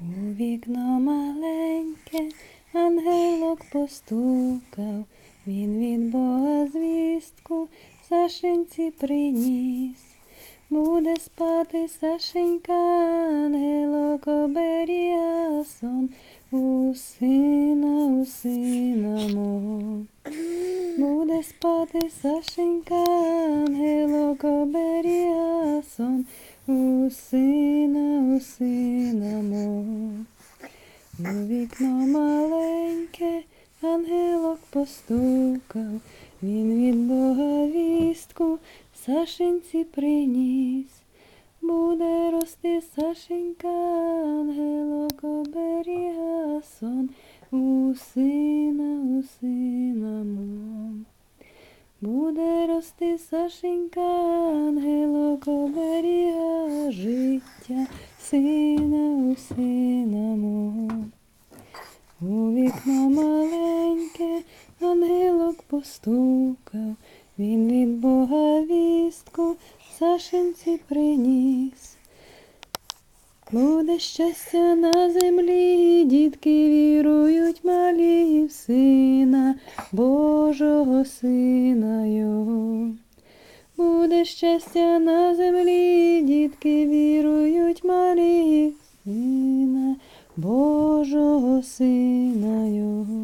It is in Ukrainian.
У вікно маленьке ангелок постукав, він від Бога звістку Сашеньці приніс. Буде спати Сашенька, ангелок оберіга сон, у сина, у сина мого. Буде спати Сашенька, ангелок оберіга сон, у сина, у сина мого. У вікно маленьке ангелок постукав, він від Бога вістку Сашеньці приніс. Буде рости Сашенька, ангелок оберіга сон, у сина, у сина мого. Буде рости Сашенька, життя, сина у сина мого. У вікно маленьке ангелок постукав, він від Бога вістку Сашенці приніс. Буде щастя на землі, дітки вірують малі в сина, Божого сина його. Буде щастя на землі, дітки вірують Марії, сина, Божого сина його.